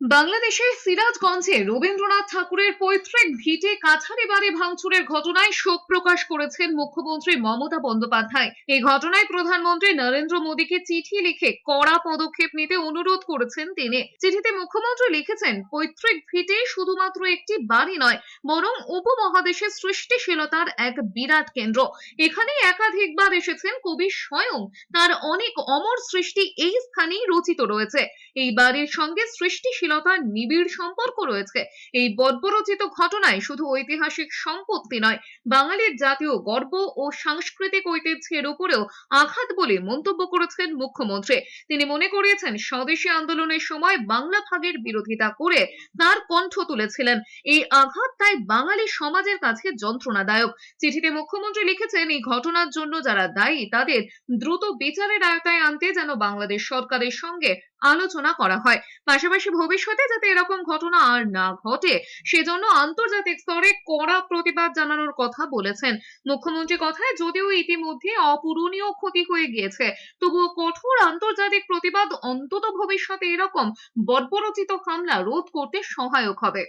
বাংলাদেশের সিরাজগঞ্জে রবীন্দ্রনাথ ঠাকুরের পৈতৃক ভিটে কাছারি বাড়ি ভাঙচুরের ঘটনায় শোক প্রকাশ করেছেন মুখ্যমন্ত্রী মমতা বন্দ্যোপাধ্যায়। এই ঘটনায় প্রধানমন্ত্রী নরেন্দ্র মোদীকে চিঠি লিখে কড়া পদক্ষেপ নিতে অনুরোধ করেছেন তিনি। চিঠিতে মুখ্যমন্ত্রী লিখেছেন, পৈতৃক ভিটে শুধুমাত্র একটি বাড়ি নয় বরং উপমহাদেশের সৃষ্টিশীলতার এক বিরাট কেন্দ্র। এখানে একাধিকবার এসেছেন কবি স্বয়ং। তার অনেক অমর সৃষ্টি এই স্থানেই রচিত রয়েছে। এই বাড়ির সঙ্গে সৃষ্টিশীলতার নিবিড় সম্পর্ক রয়েছে। এই বর্বরচিত ঘটনায় শুধু ঐতিহাসিক সম্পত্তি নয়, বাঙালির জাতীয় গর্ব ও সাংস্কৃতিক ঐতিহ্যের উপরেও আঘাত বলে মন্তব্য করেছেন মুখ্যমন্ত্রী। তিনি মনে করিয়েছেন, স্বদেশী আন্দোলনের সময় বাংলা ভাগের বিরোধিতা করে তার কণ্ঠ তুলেছিলেন। এই আঘাত তাই বাঙালি সমাজের কাছে যন্ত্রণাদায়ক। চিঠিতে মুখ্যমন্ত্রী লিখেছেন, এই ঘটনার জন্য যারা দায়ী, তাদের দ্রুত বিচারের আয়তায় আনতে যেন বাংলাদেশ সরকারের সঙ্গে আলোচনা করা হয়। পাশাপাশি ভবিষ্যতে যাতে এরকম ঘটনা আর না ঘটে, সেজন্য আন্তর্জাতিক স্তরে কড়া প্রতিবাদ জানানোর কথা বলেছেন। মুখ্যমন্ত্রী কথায়, যদিও ইতিমধ্যে অপূরণীয় ক্ষতি হয়ে গিয়েছে, তবুও কঠোর আন্তর্জাতিক প্রতিবাদ অন্তত ভবিষ্যতে এরকম বর্বরচিত হামলা রোধ করতে সহায়ক হবে।